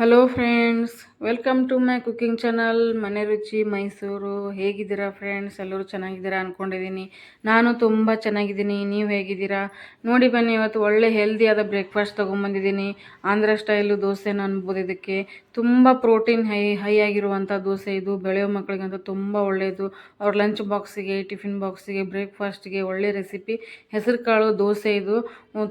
Hello friends welcome to my cooking channel ಮನೆ ರುಚಿ ಮೈಸೂರು ಹೇಗಿದ್ದೀರಾ ಫ್ರೆಂಡ್ಸ್ ಎಲ್ಲರೂ ಚೆನ್ನಾಗಿದ್ದೀರಾ ಅಂದ್ಕೊಂಡಿದ್ದೀನಿ ನಾನು ತುಂಬ ಚೆನ್ನಾಗಿದ್ದೀನಿ. ನೀವು ಹೇಗಿದ್ದೀರಾ? ನೋಡಿ ಬನ್ನಿ, ಇವತ್ತು ಒಳ್ಳೆ ಹೆಲ್ದಿಯಾದ ಬ್ರೇಕ್ಫಾಸ್ಟ್ ತೊಗೊಂಬಂದಿದ್ದೀನಿ ಆಂಧ್ರ ಸ್ಟೈಲು ದೋಸೆನ ಅನ್ಬೋದು ಇದಕ್ಕೆ ತುಂಬ ಪ್ರೋಟೀನ್ ಹೈ ಹೈ ಆಗಿರುವಂಥ ದೋಸೆ ಇದು. ಬೆಳೆಯೋ ಮಕ್ಕಳಿಗಂತೂ ತುಂಬ ಒಳ್ಳೆಯದು ಅವ್ರ ಲಂಚ್ ಬಾಕ್ಸಿಗೆ ಟಿಫಿನ್ ಬಾಕ್ಸಿಗೆ ಬ್ರೇಕ್ಫಾಸ್ಟ್ಗೆ ಒಳ್ಳೆ ರೆಸಿಪಿ ಹೆಸರು ಕಾಳು ದೋಸೆ ಇದು.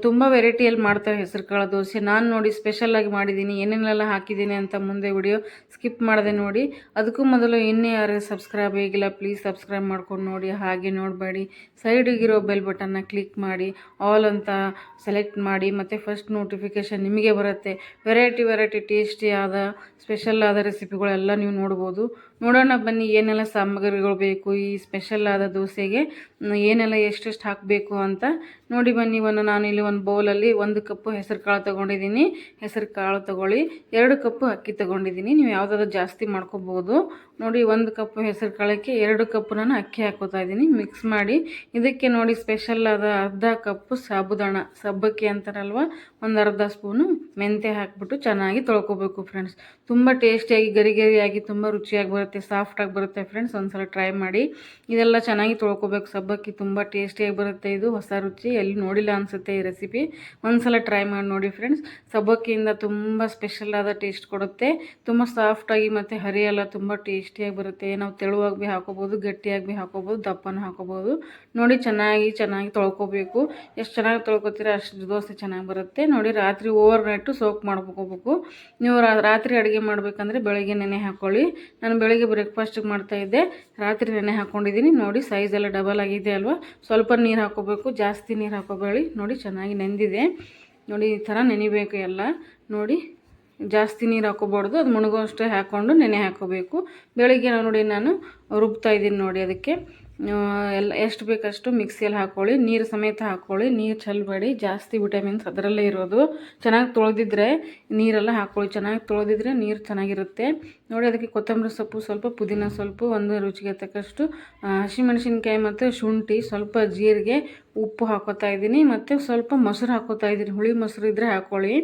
ತುಂಬ ವೆರೈಟಿಯಲ್ಲಿ ಮಾಡ್ತಾರೆ ಹೆಸರು ಕಾಳು ದೋಸೆ. ನಾನು ನೋಡಿ ಸ್ಪೆಷಲ್ಲಾಗಿ ಮಾಡಿದ್ದೀನಿ. ಏನೇನೆಲ್ಲ ಹಾಕಿದ್ದೀನಿ ಅಂತ ಮುಂದೆ ವಿಡಿಯೋ ಸ್ಕಿಪ್ ಮಾಡಿದೆ ನೋಡಿ. ಅದಕ್ಕೂ ಮೊದಲು ಇನ್ನೇ ಯಾರು ಸಬ್ಸ್ಕ್ರೈಬ್ ಆಗಿಲ್ಲ ಪ್ಲೀಸ್ ಸಬ್ಸ್ಕ್ರೈಬ್ ಮಾಡ್ಕೊಂಡು ನೋಡಿ. ಹಾಗೆ ನೋಡಬೇಡಿ. ಸೈಡಿಗಿರೋ ಬೆಲ್ ಬಟನ್ನ ಕ್ಲಿಕ್ ಮಾಡಿ. ಆಲ್ ಅಂತ ಸೆಲೆಕ್ಟ್ ಮಾಡಿ. ಮತ್ತು ಫಸ್ಟ್ ನೋಟಿಫಿಕೇಷನ್ ನಿಮಗೆ ಬರುತ್ತೆ. ವೆರೈಟಿ ವೆರೈಟಿ ಟೇಸ್ಟಿ ಆದ ಸ್ಪೆಷಲ್ ಆದ ರೆಸಿಪಿಗಳೆಲ್ಲ ನೀವು ನೋಡ್ಬೋದು. ನೋಡೋಣ ಬನ್ನಿ ಏನೆಲ್ಲ ಸಾಮಗ್ರಿಗಳು ಬೇಕು. ಈ ಸ್ಪೆಷಲ್ ಆದ ದೋಸೆಗೆ ಏನೆಲ್ಲ ಎಷ್ಟೆಷ್ಟು ಹಾಕಬೇಕು ಅಂತ ನೋಡಿ ಬನ್ನಿ. ಒಂದು ನಾನು ಇಲ್ಲಿ ಒಂದು ಬೌಲಲ್ಲಿ ಒಂದು ಕಪ್ಪು ಹೆಸರು ಕಾಳು ತೊಗೊಂಡಿದ್ದೀನಿ. ಹೆಸರು ಕಾಳು ತೊಗೊಳ್ಳಿ. ಎರಡು ಕಪ್ಪು ಅಕ್ಕಿ ತೊಗೊಂಡಿದ್ದೀನಿ. ನೀವು ಯಾವುದಾದ್ರು ಜಾಸ್ತಿ ಮಾಡ್ಕೋಬೋದು. ನೋಡಿ, ಒಂದು ಕಪ್ ಹೆಸರು ಕಾಳಕ್ಕೆ ಎರಡು ಕಪ್ ನಾನು ಅಕ್ಕಿ ಹಾಕೋತಾ ಇದ್ದೀನಿ. ಮಿಕ್ಸ್ ಮಾಡಿ. ಇದಕ್ಕೆ ನೋಡಿ ಸ್ಪೆಷಲ್ ಆದ ಅರ್ಧ ಕಪ್ಪು ಸಾಬುದಾಣ. ಸಬ್ಬಕ್ಕಿ ಅಂತಾರಲ್ವ? ಒಂದು ಅರ್ಧ ಸ್ಪೂನು ಮೆಂತ್ಯ ಹಾಕ್ಬಿಟ್ಟು ಚೆನ್ನಾಗಿ ತೊಳ್ಕೊಬೇಕು ಫ್ರೆಂಡ್ಸ್ ತುಂಬ ಟೇಸ್ಟಿಯಾಗಿ ಗರಿ ಗರಿಯಾಗಿ ತುಂಬ ರುಚಿಯಾಗಿ ಬರುತ್ತೆ ಸಾಫ್ಟಾಗಿ ಬರುತ್ತೆ ಫ್ರೆಂಡ್ಸ್ ಒಂದ್ಸಲ ಟ್ರೈ ಮಾಡಿ. ಇದೆಲ್ಲ ಚೆನ್ನಾಗಿ ತೊಳ್ಕೊಬೇಕು. ಸಬ್ಬಕ್ಕಿ ತುಂಬ ಟೇಸ್ಟಿಯಾಗಿ ಬರುತ್ತೆ. ಇದು ಹೊಸ ರುಚಿ. ಎಲ್ಲಿ ನೋಡಿಲ್ಲ ಅನಿಸುತ್ತೆ ಈ ರೆಸಿಪಿ ಒಂದ್ಸಲ ಟ್ರೈ ಮಾಡಿ ನೋಡಿ ಫ್ರೆಂಡ್ಸ್ ಸಬ್ಬಕ್ಕಿಯಿಂದ ತುಂಬ ಸ್ಪೆಷಲ್ ಆದ ಟೇಸ್ಟ್ ಕೊಡುತ್ತೆ. ತುಂಬ ಸಾಫ್ಟಾಗಿ ಮತ್ತು ಹರಿ ಎಲ್ಲ ತುಂಬ ಟೇಸ್ಟಿಯಾಗಿ ಬರುತ್ತೆ. ನಾವು ತೆಳುವಾಗಿ ಭೀ ಹಾಕೋಬೋದು, ಗಟ್ಟಿಯಾಗಿ ಭೀ ಹಾಕೋಬೋದು, ದಪ್ಪನ ಹಾಕೋಬೋದು. ನೋಡಿ ಚೆನ್ನಾಗಿ ಚೆನ್ನಾಗಿ ತೊಳ್ಕೊಬೇಕು. ಎಷ್ಟು ಚೆನ್ನಾಗಿ ತೊಳ್ಕೊತೀರ ಅಷ್ಟು ದೋಸೆ ಚೆನ್ನಾಗಿ ಬರುತ್ತೆ. ನೋಡಿ ರಾತ್ರಿ ಓವರ್ ನೈಟು ಸೋಕ್ ಮಾಡ್ಕೋಬೇಕು. ನೀವು ರಾತ್ರಿ ಅಡುಗೆ ಮಾಡಬೇಕಂದ್ರೆ ಬೆಳಗ್ಗೆ ನೆನೆ ಹಾಕ್ಕೊಳ್ಳಿ ನಾನು ಬೆಳಗ್ಗೆ ಬ್ರೇಕ್ಫಾಸ್ಟಿಗೆ ಮಾಡ್ತಾಯಿದ್ದೆ ರಾತ್ರಿ ನೆನೆ ಹಾಕ್ಕೊಂಡಿದ್ದೀನಿ ನೋಡಿ ಸೈಜ್ ಎಲ್ಲ ಡಬಲ್ ಆಗಿದೆ ಅಲ್ವಾ? ಸ್ವಲ್ಪ ನೀರು ಹಾಕೋಬೇಕು, ಜಾಸ್ತಿ ನೀರು ಹಾಕೋಬೇಡಿ. ನೋಡಿ ಚೆನ್ನಾಗಿ ನೆಂದಿದೆ. ನೋಡಿ ಈ ಥರ ನೆನಿಬೇಕು ಎಲ್ಲ. ನೋಡಿ ಜಾಸ್ತಿ ನೀರು ಹಾಕೋಬಾರ್ದು. ಅದು ಮುಳುಗುವಷ್ಟೇ ಹಾಕ್ಕೊಂಡು ನೆನೆ ಹಾಕೋಬೇಕು. ಬೆಳಿಗ್ಗೆ ನೋಡಿ ನಾನು ರುಬ್ತಾ ಇದ್ದೀನಿ ನೋಡಿ ಅದಕ್ಕೆ. ಎಲ್ಲ ಎಷ್ಟು ಬೇಕಷ್ಟು ಮಿಕ್ಸಿಯಲ್ಲಿ ಹಾಕ್ಕೊಳ್ಳಿ ನೀರು ಸಮೇತ ಹಾಕ್ಕೊಳ್ಳಿ ನೀರು ಚೆಲ್ಲಬೇಡಿ ಜಾಸ್ತಿ ವಿಟಮಿನ್ಸ್ ಅದರಲ್ಲೇ ಇರೋದು. ಚೆನ್ನಾಗಿ ತೊಳೆದಿದ್ರೆ ನೀರೆಲ್ಲ ಹಾಕ್ಕೊಳ್ಳಿ ಚೆನ್ನಾಗಿ ತೊಳೆದಿದ್ರೆ ನೀರು ಚೆನ್ನಾಗಿರುತ್ತೆ. ನೋಡಿ ಅದಕ್ಕೆ ಕೊತ್ತಂಬರಿ ಸೊಪ್ಪು ಸ್ವಲ್ಪ, ಪುದೀನ ಸ್ವಲ್ಪ ಒಂದು ರುಚಿಗೆ ತಕ್ಕಷ್ಟು ಹಸಿಮೆಣಸಿನ್ಕಾಯಿ ಮತ್ತು ಶುಂಠಿ, ಸ್ವಲ್ಪ ಜೀರಿಗೆ ಉಪ್ಪು ಹಾಕೋತಾ ಇದ್ದೀನಿ ಮತ್ತು ಸ್ವಲ್ಪ ಮೊಸರು ಹಾಕೋತಾ ಇದ್ದೀನಿ. ಹುಳಿ ಮೊಸರು ಇದ್ದರೆ ಹಾಕ್ಕೊಳ್ಳಿ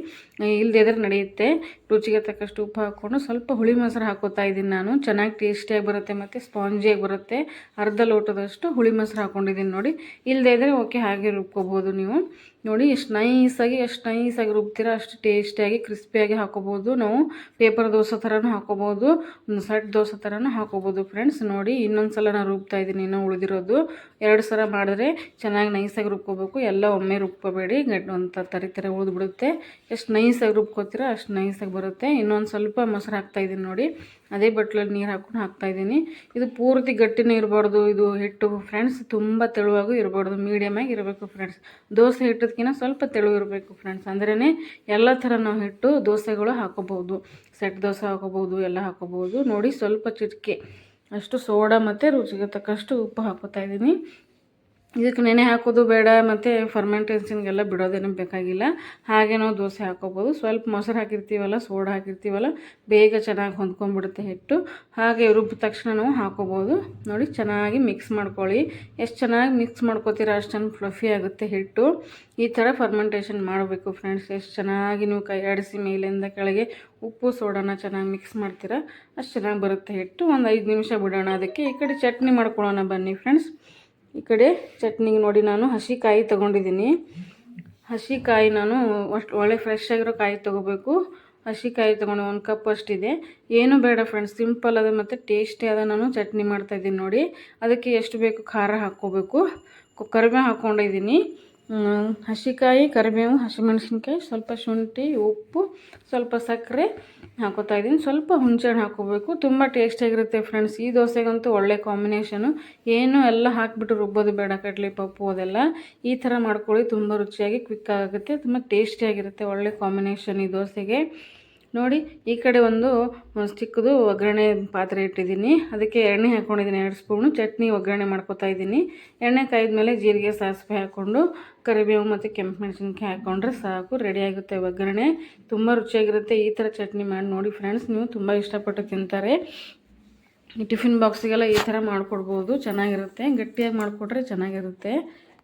ಇಲ್ಲದೇ ಇದ್ರೆ ನಡೆಯುತ್ತೆ. ರುಚಿಗೆ ತಕ್ಕಷ್ಟು ಉಪ್ಪು ಹಾಕ್ಕೊಂಡು ಸ್ವಲ್ಪ ಹುಳಿ ಮೊಸರು ಹಾಕೋತಾ ಇದ್ದೀನಿ ನಾನು. ಚೆನ್ನಾಗಿ ಟೇಸ್ಟಿಯಾಗಿ ಬರುತ್ತೆ ಮತ್ತು ಸ್ಪಾಂಜಿಯಾಗಿ ಬರುತ್ತೆ. ಅರ್ಧ ಲೋಟದಷ್ಟು ಹುಳಿ ಮೊಸರು ಹಾಕ್ಕೊಂಡಿದ್ದೀನಿ ನೋಡಿ. ಇಲ್ಲದೇ ಇದ್ದರೆ ಓಕೆ, ಹಾಗೆ ರುಬ್ಕೋಬೋದು ನೀವು. ನೋಡಿ, ಎಷ್ಟು ನೈಸಾಗಿ ಎಷ್ಟು ನೈಸಾಗಿ ರುಬ್ತೀರ, ಅಷ್ಟು ಟೇಸ್ಟಿಯಾಗಿ ಕ್ರಿಸ್ಪಿಯಾಗಿ ಹಾಕೋಬೋದು. ನಾವು ಪೇಪರ್ ದೋಸೆ ಥರನೂ ಹಾಕೋಬೋದು. ಸೆಟ್ ದೋಸೆ ಥರನೂ ಹಾಕೋಬೋದು ಫ್ರೆಂಡ್ಸ್ ನೋಡಿ ಇನ್ನೊಂದು ಸಲ ನಾನು ರುಬ್ತಾ ಇದ್ದೀನಿ, ಇನ್ನೂ ಉಳಿದಿರೋದು. ಎರಡು ಸಲ ಮಾಡಿದ್ರೆ ಚೆನ್ನಾಗಿ ನೈಸಾಗಿ ರುಬ್ಕೋಬೇಕು. ಎಲ್ಲ ಒಮ್ಮೆ ರುಬ್ಕೋಬೇಡಿ. ಗಡ್ ಅಂತ ತರಿ ಥರ ಉಳಿದ್ಬಿಡುತ್ತೆ. ಎಷ್ಟು ನೈಸಾಗಿ ರುಬ್ಕೋತೀರ ಅಷ್ಟು ನೈಸಾಗಿ ಬರುತ್ತೆ. ಇನ್ನೊಂದು ಸ್ವಲ್ಪ ಮೊಸರು ಹಾಕ್ತಾಯಿದ್ದೀನಿ ನೋಡಿ. ಅದೇ ಬಟ್ಲಲ್ಲಿ ನೀರು ಹಾಕ್ಕೊಂಡು ಹಾಕ್ತಾಯಿದ್ದೀನಿ ಇದು ಪೂರ್ತಿ ಗಟ್ಟಿನೇ ಇರಬಾರ್ದು. ಇದು ಹಿಟ್ಟು ಫ್ರೆಂಡ್ಸ್, ತುಂಬ ತೆಳುವಾಗೂ ಇರಬಾರ್ದು. ಮೀಡಿಯಮಾಗಿ ಇರಬೇಕು ಫ್ರೆಂಡ್ಸ್. ದೋಸೆ ಹಿಟ್ಟದಕ್ಕಿಂತ ಸ್ವಲ್ಪ ತೆಳು ಇರಬೇಕು ಫ್ರೆಂಡ್ಸ್. ಅಂದ್ರೇ ಎಲ್ಲ ಥರ ನಾವು ಹಿಟ್ಟು, ದೋಸೆಗಳು ಹಾಕೋಬೋದು ಸೆಟ್ ದೋಸೆ ಹಾಕೋಬೋದು ಎಲ್ಲ ಹಾಕೋಬೋದು ನೋಡಿ ಸ್ವಲ್ಪ ಚಿಟಿಕೆ. ಅಷ್ಟು ಸೋಡಾ ಮತ್ತು ರುಚಿಗೆ ತಕ್ಕಷ್ಟು ಉಪ್ಪು ಹಾಕೋತಾ ಇದ್ದೀನಿ ಇದಕ್ಕೆ ನೆನೆ ಹಾಕೋದು ಬೇಡ, ಮತ್ತು ಫರ್ಮೆಂಟೇಷನ್ಗೆಲ್ಲ ಬಿಡೋದೇನು ಬೇಕಾಗಿಲ್ಲ. ಹಾಗೆ ನಾವು ದೋಸೆ ಹಾಕೋಬೋದು. ಸ್ವಲ್ಪ ಮೊಸರು ಹಾಕಿರ್ತೀವಲ್ಲ, ಸೋಡಾ ಹಾಕಿರ್ತೀವಲ್ಲ, ಬೇಗ ಚೆನ್ನಾಗಿ ಹೊಂದ್ಕೊಂಡ್ಬಿಡುತ್ತೆ ಹಿಟ್ಟು. ಹಾಗೆ ರುಬ್ಬಿದ ತಕ್ಷಣ ನಾವು ಹಾಕೋಬೋದು. ನೋಡಿ, ಚೆನ್ನಾಗಿ ಮಿಕ್ಸ್ ಮಾಡ್ಕೊಳ್ಳಿ. ಎಷ್ಟು ಚೆನ್ನಾಗಿ ಮಿಕ್ಸ್ ಮಾಡ್ಕೋತೀರ ಅಷ್ಟು ಚೆನ್ನಾಗಿ ಫ್ಲಫಿ ಆಗುತ್ತೆ ಹಿಟ್ಟು. ಈ ಥರ ಫರ್ಮೆಂಟೇಷನ್ ಮಾಡಬೇಕು ಫ್ರೆಂಡ್ಸ್ ಎಷ್ಟು ಚೆನ್ನಾಗಿ ನೀವು ಕೈ ಆಡಿಸಿ ಮೇಲಿಂದ ಕೆಳಗೆ ಉಪ್ಪು, ಸೋಡಾನ ಚೆನ್ನಾಗಿ ಮಿಕ್ಸ್ ಮಾಡ್ತೀರಾ, ಅಷ್ಟು ಚೆನ್ನಾಗಿ ಬರುತ್ತೆ ಹಿಟ್ಟು. ಒಂದು ಐದು ನಿಮಿಷ ಬಿಡೋಣ ಅದಕ್ಕೆ. ಈ ಕಡೆ ಚಟ್ನಿ ಮಾಡ್ಕೊಳ್ಳೋಣ ಬನ್ನಿ ಫ್ರೆಂಡ್ಸ್ ಈ ಕಡೆ ಚಟ್ನಿಗೆ ನೋಡಿ ನಾನು. ಹಸಿ ಕಾಯಿ ತೊಗೊಂಡಿದ್ದೀನಿ. ಹಸಿ ಕಾಯಿ ನಾನು ಅಷ್ಟು ಒಳ್ಳೆ ಫ್ರೆಶ್ ಆಗಿರೋ ಕಾಯಿ ತೊಗೋಬೇಕು. ಹಸಿ ಕಾಯಿ ತೊಗೊಂಡು ಒಂದು ಕಪ್ ಅಷ್ಟಿದೆ. ಏನು ಬೇಡ ಫ್ರೆಂಡ್ಸ್ ಸಿಂಪಲ್ ಅದ ಮತ್ತು ಟೇಸ್ಟಿ ಅದ ನಾನು ಚಟ್ನಿ ಮಾಡ್ತಾಯಿದ್ದೀನಿ ನೋಡಿ. ಅದಕ್ಕೆ ಎಷ್ಟು ಬೇಕು ಖಾರ ಹಾಕ್ಕೋಬೇಕು. ಕರಿಬೇವು ಹಾಕ್ಕೊಂಡಿದ್ದೀನಿ. ಹಸಿಕಾಯಿ, ಕರಿಬೇವು, ಹಸಿಮೆಣಸಿನ್ಕಾಯಿ, ಸ್ವಲ್ಪ ಶುಂಠಿ, ಉಪ್ಪು, ಸ್ವಲ್ಪ ಸಕ್ಕರೆ ಹಾಕೋತಾ ಇದ್ದೀನಿ. ಸ್ವಲ್ಪ ಹುಣಸೆಹಣ್ಣು ಹಾಕೋಬೇಕು. ತುಂಬ ಟೇಸ್ಟಿಯಾಗಿರುತ್ತೆ ಫ್ರೆಂಡ್ಸ್ ಈ ದೋಸೆಗಂತೂ ಒಳ್ಳೆ ಕಾಂಬಿನೇಷನು ಏನು ಎಲ್ಲ ಹಾಕಿಬಿಟ್ಟು ರುಬ್ಬೋದು ಬೇಡ, ಕಡಲೆ ಪಪ್ಪು ಅದೆಲ್ಲ. ಈ ಥರ ಮಾಡ್ಕೊಳ್ಳಿ, ತುಂಬ ರುಚಿಯಾಗಿ ಕ್ವಿಕ್ ಆಗುತ್ತೆ. ತುಂಬ ಟೇಸ್ಟಿಯಾಗಿರುತ್ತೆ ಒಳ್ಳೆ ಕಾಂಬಿನೇಷನ್ ಈ ದೋಸೆಗೆ. ನೋಡಿ, ಈ ಕಡೆ ಒಂದು ಚಿಕ್ಕದು ಒಗ್ಗರಣೆ ಪಾತ್ರೆ ಇಟ್ಟಿದ್ದೀನಿ. ಅದಕ್ಕೆ ಎಣ್ಣೆ ಹಾಕ್ಕೊಂಡಿದ್ದೀನಿ ಎರಡು ಸ್ಪೂನು. ಚಟ್ನಿ ಒಗ್ಗರಣೆ ಮಾಡ್ಕೊತಾ ಇದ್ದೀನಿ. ಎಣ್ಣೆ ಕಾಯ್ದ್ಮೇಲೆ ಜೀರಿಗೆ, ಸಾಸಿವೆ ಹಾಕ್ಕೊಂಡು, ಕರಿಬೇವು ಮತ್ತು ಕೆಂಪು ಮೆಣಸಿನ್ಕಾಯಿ ಹಾಕ್ಕೊಂಡ್ರೆ ಸಾಕು ರೆಡಿ ಆಗುತ್ತೆ ಒಗ್ಗರಣೆ. ತುಂಬ ರುಚಿಯಾಗಿರುತ್ತೆ. ಈ ಥರ ಚಟ್ನಿ ಮಾಡಿ ನೋಡಿ ಫ್ರೆಂಡ್ಸ್ ನೀವು ತುಂಬ ಇಷ್ಟಪಟ್ಟು ತಿಂತಾರೆ. ಟಿಫಿನ್ ಬಾಕ್ಸಿಗೆಲ್ಲ ಈ ಥರ ಮಾಡಿಕೊಡ್ಬೋದು, ಚೆನ್ನಾಗಿರುತ್ತೆ. ಗಟ್ಟಿಯಾಗಿ ಮಾಡಿಕೊಟ್ರೆ ಚೆನ್ನಾಗಿರುತ್ತೆ.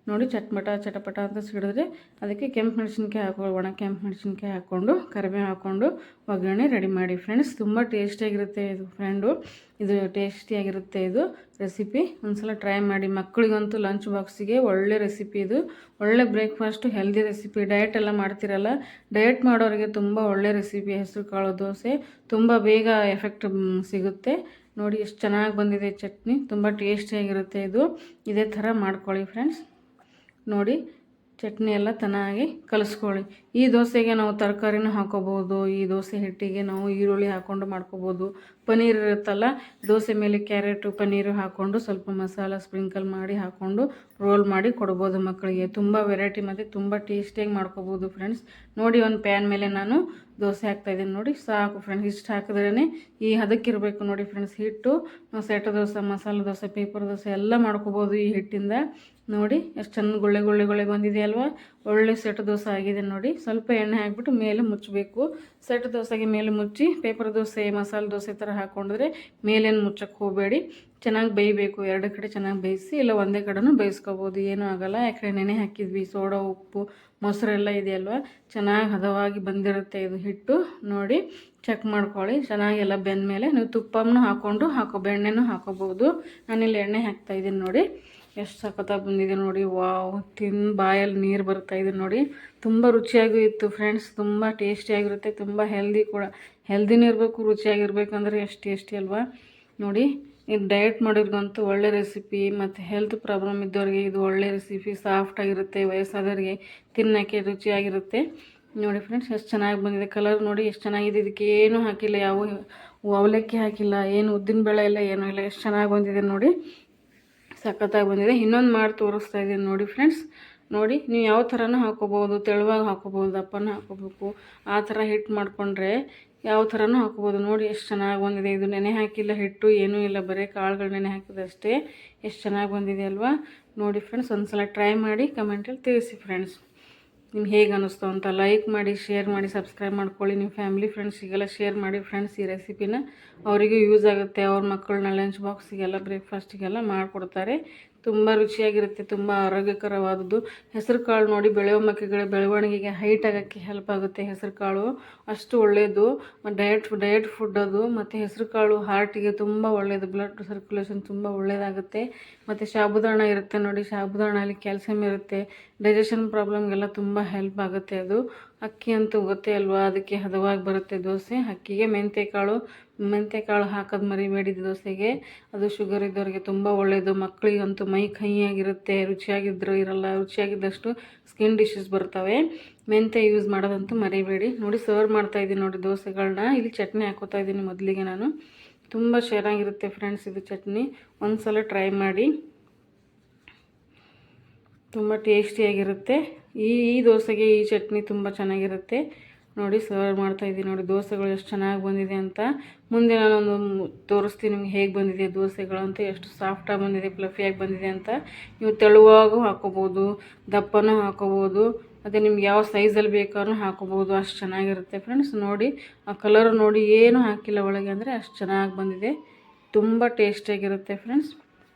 ನೋಡಿ ಚಟ್ಮಟ, ಚಟಪಟ ಅಂತ ಸಿಡಿದ್ರೆ ಅದಕ್ಕೆ ಕೆಂಪು ಮೆಣಸಿನ್ಕಾಯಿ ಹಾಕೊಳ್ಳಿ ಒಣ ಕೆಂಪು ಮೆಣಸಿನ್ಕಾಯಿ ಹಾಕ್ಕೊಂಡು ಕರಿಬೇವು ಹಾಕ್ಕೊಂಡು ಒಗ್ಗರಣೆ ರೆಡಿ ಮಾಡಿ ಫ್ರೆಂಡ್ಸ್ ತುಂಬ ಟೇಸ್ಟಿಯಾಗಿರುತ್ತೆ ಇದು ಫ್ರೆಂಡು ಇದು ಟೇಸ್ಟಿಯಾಗಿರುತ್ತೆ ಇದು ರೆಸಿಪಿ ಒಂದ್ಸಲ ಟ್ರೈ ಮಾಡಿ. ಮಕ್ಕಳಿಗಂತೂ ಲಂಚ್ ಬಾಕ್ಸಿಗೆ ಒಳ್ಳೆ ರೆಸಿಪಿ ಇದು. ಒಳ್ಳೆ ಬ್ರೇಕ್ಫಾಸ್ಟು ಹೆಲ್ದಿ ರೆಸಿಪಿ ಡಯಟ್ ಎಲ್ಲ ಮಾಡ್ತಿರಲ್ಲ? ಡಯಟ್ ಮಾಡೋರಿಗೆ ತುಂಬ ಒಳ್ಳೆ ರೆಸಿಪಿ ಹೆಸರು ಕಾಳು, ದೋಸೆ ತುಂಬ ಬೇಗ ಎಫೆಕ್ಟ್ ಸಿಗುತ್ತೆ. ನೋಡಿ ಎಷ್ಟು ಚೆನ್ನಾಗಿ ಬಂದಿದೆ ಚಟ್ನಿ. ತುಂಬ ಟೇಸ್ಟಿಯಾಗಿರುತ್ತೆ ಇದು. ಇದೇ ಥರ ಮಾಡ್ಕೊಳ್ಳಿ ಫ್ರೆಂಡ್ಸ್ ನೋಡಿ ಚಟ್ನಿ ಎಲ್ಲ ಚೆನ್ನಾಗಿ ಕಲಿಸ್ಕೊಳ್ಳಿ. ಈ ದೋಸೆಗೆ ನಾವು ತರಕಾರಿನೂ ಹಾಕೋಬೋದು, ಈ ದೋಸೆ ಹಿಟ್ಟಿಗೆ ನಾವು ಈರುಳ್ಳಿ ಹಾಕ್ಕೊಂಡು ಮಾಡ್ಕೋಬೋದು. ಪನ್ನೀರ್ ಇರುತ್ತಲ್ಲ, ದೋಸೆ ಮೇಲೆ ಕ್ಯಾರೆಟು ಪನ್ನೀರು ಹಾಕ್ಕೊಂಡು ಸ್ವಲ್ಪ ಮಸಾಲ ಸ್ಪ್ರಿಂಕಲ್ ಮಾಡಿ ಹಾಕ್ಕೊಂಡು ರೋಲ್ ಮಾಡಿ ಕೊಡ್ಬೋದು ಮಕ್ಕಳಿಗೆ. ತುಂಬ ವೆರೈಟಿ ಮತ್ತು ತುಂಬ ಟೇಸ್ಟಿಯಾಗಿ ಮಾಡ್ಕೋಬೋದು ಫ್ರೆಂಡ್ಸ್ ನೋಡಿ ಒಂದು ಪ್ಯಾನ್ ಮೇಲೆ ನಾನು ದೋಸೆ ಹಾಕ್ತಾಯಿದ್ದೀನಿ ನೋಡಿ. ಸಾಕು ಫ್ರೆಂಡ್ಸ್ ಇಷ್ಟು ಹಾಕಿದ್ರೇ ಈ ಹದಕ್ಕಿರಬೇಕು ನೋಡಿ ಫ್ರೆಂಡ್ಸ್ ಹಿಟ್ಟು, ಸೆಟ ದೋಸೆ, ಮಸಾಲೆ ದೋಸೆ ಪೇಪರ್ ದೋಸೆ ಎಲ್ಲ ಮಾಡ್ಕೋಬೋದು ಈ ಹಿಟ್ಟಿಂದ. ನೋಡಿ, ಎಷ್ಟು ಚೆಂದ ಗುಳ್ಳೆ ಗುಳ್ಳೆ ಗುಳ್ಳೆ ಬಂದಿದೆ ಅಲ್ವಾ ಒಳ್ಳೆ ಸೆಟ್ ದೋಸೆ ಆಗಿದೆ ನೋಡಿ. ಸ್ವಲ್ಪ ಎಣ್ಣೆ ಹಾಕಿಬಿಟ್ಟು ಮೇಲೆ ಮುಚ್ಚಬೇಕು. ಸೆಟ್ ದೋಸೆಗೆ ಮೇಲೆ ಮುಚ್ಚಿ ಪೇಪರ್ ದೋಸೆ, ಮಸಾಲೆ ದೋಸೆ ಥರ ಹಾಕ್ಕೊಂಡಿದ್ರೆ ಮೇಲೇನು ಮುಚ್ಚಕ್ಕೆ ಹೋಗಬೇಡಿ. ಚೆನ್ನಾಗಿ ಬೇಯಬೇಕು. ಎರಡು ಕಡೆ ಚೆನ್ನಾಗಿ ಬೇಯಿಸಿ, ಇಲ್ಲ ಒಂದೇ ಕಡೆನೂ ಬೇಯಿಸ್ಕೋಬೋದು. ಏನೂ ಆಗೋಲ್ಲ. ಯಾಕಂದರೆ ನೆನೆ ಹಾಕಿದ್ವಿ. ಸೋಡಾ, ಉಪ್ಪು ಮೊಸರೆಲ್ಲ ಇದೆಯಲ್ವ? ಚೆನ್ನಾಗಿ ಹದವಾಗಿ ಬಂದಿರುತ್ತೆ ಇದು ಹಿಟ್ಟು. ನೋಡಿ ಚೆಕ್ ಮಾಡ್ಕೊಳ್ಳಿ. ಚೆನ್ನಾಗಿ ಎಲ್ಲ ಬೆಂದಮೇಲೆ ನೀವು ತುಪ್ಪನೂ ಹಾಕ್ಕೊಂಡು ಹಾಕೋ ಬೆಣ್ಣೆನೂ ಹಾಕೋಬೋದು. ನಾನಿಲ್ಲಿ ಎಣ್ಣೆ ಹಾಕ್ತಾಯಿದ್ದೀನಿ ನೋಡಿ. ಎಷ್ಟು ಸಖತ್ತಾಗಿ ಬಂದಿದೆ ನೋಡಿ. ವಾವ್, ತಿನ್, ಬಾಯಲ್ಲಿ ನೀರು ಬರ್ತಾ ಇದೆ ನೋಡಿ. ತುಂಬ ರುಚಿಯಾಗೂ ಇತ್ತು ಫ್ರೆಂಡ್ಸ್, ತುಂಬ ಟೇಸ್ಟಿಯಾಗಿರುತ್ತೆ ತುಂಬ ಹೆಲ್ದಿ ಕೂಡ. ಹೆಲ್ದಿನೂ ಇರಬೇಕು ರುಚಿಯಾಗಿರ್ಬೇಕಂದ್ರೆ ಎಷ್ಟು ಟೇಸ್ಟಿ ಅಲ್ವಾ. ನೋಡಿ ಇದು ಡಯಟ್ ಮಾಡೋರಿಗಂತೂ ಒಳ್ಳೆ ರೆಸಿಪಿ ಮತ್ತು ಹೆಲ್ತ್ ಪ್ರಾಬ್ಲಮ್ ಇದ್ದವ್ರಿಗೆ ಇದು ಒಳ್ಳೆ ರೆಸಿಪಿ ಸಾಫ್ಟಾಗಿರುತ್ತೆ ವಯಸ್ಸಾದವ್ರಿಗೆ ತಿನ್ನೋಕ್ಕೆ ರುಚಿಯಾಗಿರುತ್ತೆ. ನೋಡಿ ಫ್ರೆಂಡ್ಸ್ ಎಷ್ಟು ಚೆನ್ನಾಗಿ ಬಂದಿದೆ. ಕಲರ್ ನೋಡಿ ಎಷ್ಟು ಚೆನ್ನಾಗಿದೆ. ಇದಕ್ಕೆ ಏನೂ ಹಾಕಿಲ್ಲ, ಯಾವ, ಅವಲಕ್ಕಿ ಹಾಕಿಲ್ಲ, ಏನು ಉದ್ದಿನ ಬೇಳೆ ಇಲ್ಲ, ಏನೂ ಇಲ್ಲ. ಎಷ್ಟು ಚೆನ್ನಾಗಿ ಬಂದಿದೆ ನೋಡಿ. ಸಖತ್ತಾಗಿ ಬಂದಿದೆ. ಇನ್ನೊಂದು ಮಾಡಿ ತೋರಿಸ್ತಾ ಇದ್ದೀನಿ ನೋಡಿ ಫ್ರೆಂಡ್ಸ್ ನೋಡಿ, ನೀವು ಯಾವ ಥರನೂ ಹಾಕೋಬೋದು ತೆಳುವಾಗಿ ಹಾಕೋಬೋದು ದಪ್ಪನ ಹಾಕೋಬೇಕು. ಆ ಥರ ಹಿಟ್ಟು ಮಾಡಿಕೊಂಡ್ರೆ ಯಾವ ಥರನೂ ಹಾಕೋಬೋದು ನೋಡಿ, ಎಷ್ಟು ಚೆನ್ನಾಗಿ ಬಂದಿದೆ. ಇದು ನೆನೆ ಹಾಕಿಲ್ಲ, ಹಿಟ್ಟು ಏನೂ ಇಲ್ಲ, ಬರೀ ಕಾಳುಗಳು ನೆನೆ ಹಾಕಿದಷ್ಟೇ ಎಷ್ಟು ಚೆನ್ನಾಗಿ ಬಂದಿದೆ ಅಲ್ವಾ? ನೋಡಿ ಫ್ರೆಂಡ್ಸ್ ಒಂದು ಸಲ ಟ್ರೈ ಮಾಡಿ ಕಮೆಂಟಲ್ಲಿ ತಿಳಿಸಿ ಫ್ರೆಂಡ್ಸ್ ನಿಮ್ಗೆ ಹೇಗೆ ಅನ್ನಿಸ್ತು ಅಂತ ಲೈಕ್ ಮಾಡಿ ಶೇರ್ ಮಾಡಿ ಸಬ್ಸ್ಕ್ರೈಬ್ ಮಾಡ್ಕೊಳ್ಳಿ. ನಿಮ್ಮ ಫ್ಯಾಮಿಲಿ ಫ್ರೆಂಡ್ಸಿಗೆಲ್ಲ ಶೇರ್ ಮಾಡಿ ಫ್ರೆಂಡ್ಸ್ ಈ ರೆಸಿಪಿನ ಅವರಿಗೂ ಯೂಸ್ ಆಗುತ್ತೆ. ಅವ್ರ ಮಕ್ಕಳನ್ನ ಲಂಚ್ ಬಾಕ್ಸಿಗೆಲ್ಲ ಬ್ರೇಕ್ಫಾಸ್ಟಿಗೆಲ್ಲ ಮಾಡಿಕೊಡ್ತಾರೆ. ತುಂಬ ರುಚಿಯಾಗಿರುತ್ತೆ, ತುಂಬ ಆರೋಗ್ಯಕರವಾದದ್ದು. ಹೆಸರು ಕಾಳು ನೋಡಿ ಬೆಳೆಯೋ ಮಕ್ಕಳ ಬೆಳವಣಿಗೆಗೆ ಹೈಟ್ ಆಗೋಕ್ಕೆ ಹೆಲ್ಪ್ ಆಗುತ್ತೆ ಹೆಸರು ಕಾಳು. ಅಷ್ಟು ಒಳ್ಳೆಯದು ಡಯಟ್ ಡಯಟ್ ಫುಡ್ ಅದು. ಮತ್ತು ಹೆಸರು ಕಾಳು ಹಾರ್ಟಿಗೆ ತುಂಬ ಒಳ್ಳೆಯದು ಬ್ಲಡ್ ಸರ್ಕ್ಯುಲೇಷನ್ ತುಂಬ ಒಳ್ಳೆಯದಾಗುತ್ತೆ ಮತ್ತು ಸಾಬುದಾಣ ಇರುತ್ತೆ ನೋಡಿ. ಸಾಬುದಾಣಲ್ಲಿ ಕ್ಯಾಲ್ಸಿಯಂ ಇರುತ್ತೆ. ಡೈಜೆಷನ್ ಪ್ರಾಬ್ಲಮ್ಗೆಲ್ಲ ತುಂಬ ಹೆಲ್ಪ್ ಆಗುತ್ತೆ ಅದು. ಅಕ್ಕಿ ಅಂತೂ ಗೊತ್ತೇ ಅಲ್ವಾ? ಅದಕ್ಕೆ ಹದವಾಗಿ ಬರುತ್ತೆ ದೋಸೆ. ಅಕ್ಕಿಗೆ ಮೆಂತ್ಯಕಾಳು ಮೆಂತ್ಯಕಾಳು ಹಾಕೋದು ಮರಿಬೇಡಿ ದೋಸೆಗೆ. ಅದು ಶುಗರ್ ಇದ್ದವ್ರಿಗೆ ತುಂಬ ಒಳ್ಳೆಯದು ಮಕ್ಕಳಿಗಂತೂ ಮೈ ಕಹಿಯಾಗಿರುತ್ತೆ ರುಚಿಯಾಗಿದ್ದರೂ ಇರಲ್ಲ, ರುಚಿಯಾಗಿದ್ದಷ್ಟು ಸ್ಕಿನ್ ಡಿಶಸ್ ಬರ್ತವೆ. ಮೆಂತ್ಯ ಯೂಸ್ ಮಾಡೋದಂತೂ ಮರಿಬೇಡಿ. ನೋಡಿ ಸರ್ವ್ ಮಾಡ್ತಾಯಿದ್ದೀನಿ ನೋಡಿ ದೋಸೆಗಳನ್ನ ಇಲ್ಲಿ ಚಟ್ನಿ ಹಾಕೋತಾ ಇದ್ದೀನಿ ಮೊದಲಿಗೆ ನಾನು. ತುಂಬ ಚೆನ್ನಾಗಿರುತ್ತೆ ಫ್ರೆಂಡ್ಸ್ ಇದು ಚಟ್ನಿ. ಒಂದು ಸಲ ಟ್ರೈ ಮಾಡಿ. ತುಂಬ ಟೇಸ್ಟಿಯಾಗಿರುತ್ತೆ. ಈ ಈ ದೋಸೆಗೆ ಈ ಚಟ್ನಿ ತುಂಬ ಚೆನ್ನಾಗಿರುತ್ತೆ. ನೋಡಿ ಸರ್ವ್ ಮಾಡ್ತಾಯಿದ್ದೀನಿ ನೋಡಿ ದೋಸೆಗಳು ಎಷ್ಟು ಚೆನ್ನಾಗಿ ಬಂದಿದೆ ಅಂತ. ಮುಂದೆ ನಾನೊಂದು ತೋರಿಸ್ತೀನಿ ನಿಮ್ಗೆ ಹೇಗೆ ಬಂದಿದೆ ದೋಸೆಗಳು ಅಂತ. ಎಷ್ಟು ಸಾಫ್ಟಾಗಿ ಬಂದಿದೆ ಫ್ಲಫಿಯಾಗಿ ಬಂದಿದೆ ಅಂತ. ನೀವು ತೆಳುವಾಗೂ ಹಾಕೋಬೋದು, ದಪ್ಪನೂ ಹಾಕೋಬೋದು, ಮತ್ತು ನಿಮ್ಗೆ ಯಾವ ಸೈಜಲ್ಲಿ ಬೇಕಾದ್ರೂ ಹಾಕೋಬೋದು. ಅಷ್ಟು ಚೆನ್ನಾಗಿರುತ್ತೆ ಫ್ರೆಂಡ್ಸ್ ನೋಡಿ, ಆ ಕಲರ್ ನೋಡಿ ಏನು ಹಾಕಿಲ್ಲ ಒಳಗೆ ಅಂದರೆ ಅಷ್ಟು ಚೆನ್ನಾಗಿ ಬಂದಿದೆ. ತುಂಬ ಟೇಸ್ಟಿಯಾಗಿರುತ್ತೆ ಫ್ರೆಂಡ್ಸ್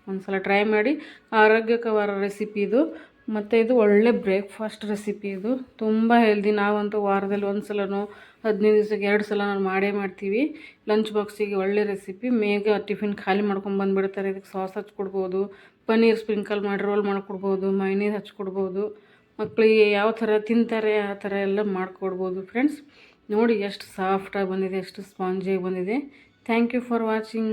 ಒಂದು ಸಲ ಟ್ರೈ ಮಾಡಿ. ಆರೋಗ್ಯಕರ ರೆಸಿಪಿ ಇದು. ಮತ್ತು ಇದು ಒಳ್ಳೆ ಬ್ರೇಕ್ಫಾಸ್ಟ್ ರೆಸಿಪಿ ಇದು. ತುಂಬ ಹೆಲ್ದಿ ನಾವಂತೂ ವಾರದಲ್ಲಿ ಒಂದು ಸಲನೋ ಹದಿನೈದು ದಿವಸಕ್ಕೆ ಎರಡು ಸಲ ನಾನು ಮಾಡೇ ಮಾಡ್ತೀವಿ. ಲಂಚ್ ಬಾಕ್ಸಿಗೆ ಒಳ್ಳೆ ರೆಸಿಪಿ ಮೇಗ ಟಿಫಿನ್ ಖಾಲಿ ಮಾಡ್ಕೊಂಡು ಬಂದುಬಿಡ್ತಾರೆ. ಇದಕ್ಕೆ ಸಾಸ್ ಹಚ್ಕೊಡ್ಬೋದು ಪನ್ನೀರ್ ಸ್ಪ್ರಿಂಕಲ್ ಮಾಡಿ ರೋಲ್ ಮಾಡಿಕೊಡ್ಬೋದು ಮೈನೀರ್ ಹಚ್ಕೊಡ್ಬೋದು ಮಕ್ಕಳಿಗೆ ಯಾವ ಥರ ತಿಂತಾರೆ, ಆ ಥರ ಎಲ್ಲ ಮಾಡಿಕೊಡ್ಬೋದು ಫ್ರೆಂಡ್ಸ್ ನೋಡಿ ಎಷ್ಟು ಸಾಫ್ಟಾಗಿ ಬಂದಿದೆ, ಎಷ್ಟು ಸ್ಪಾಂಜಿಯಾಗಿ ಬಂದಿದೆ. Thank you for watching